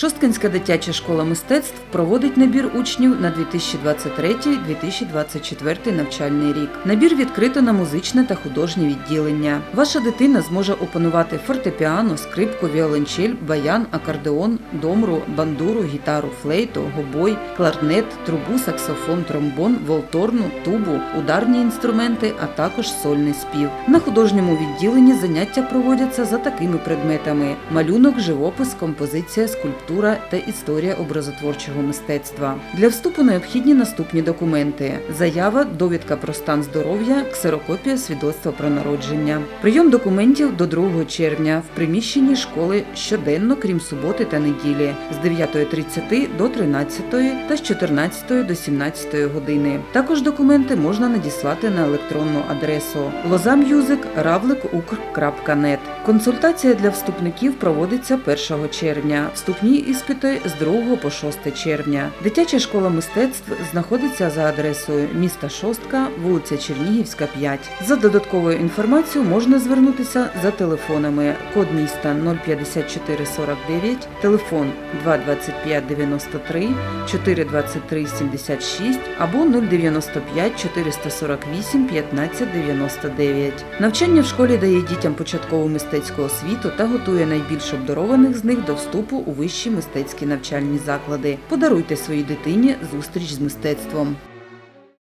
Шосткинська дитяча школа мистецтв проводить набір учнів на 2023-2024 навчальний рік. Набір відкрито на музичне та художнє відділення. Ваша дитина зможе опанувати фортепіано, скрипку, віолончель, баян, акордеон, домру, бандуру, гітару, флейту, гобой, кларнет, трубу, саксофон, тромбон, волторну, тубу, ударні інструменти, а також сольний спів. На художньому відділенні заняття проводяться за такими предметами: малюнок, живопис, композиція, скульптура та історія образотворчого мистецтва. Для вступу необхідні наступні документи: заява, довідка про стан здоров'я, ксерокопія свідоцтва про народження. Прийом документів до 2 червня в приміщенні школи щоденно, крім суботи та неділі, з 9.30 до 13 та з 14 до 17 години. Також документи можна надіслати на електронну адресу lozamusic.ravlik.ukr.net. Консультація для вступників проводиться 1 червня. Вступні іспити з 2 по 6 червня. Дитяча школа мистецтв знаходиться за адресою міста Шостка, вулиця Чернігівська, 5. За додатковою інформацією можна звернутися за телефонами код міста 05449, телефон 22593, 423 76 або 095 448 1599. Навчання в школі дає дітям початкову мистецьку освіту та готує найбільш обдарованих з них до вступу у вищі мистецькі навчальні заклади. Подаруйте своїй дитині зустріч з мистецтвом.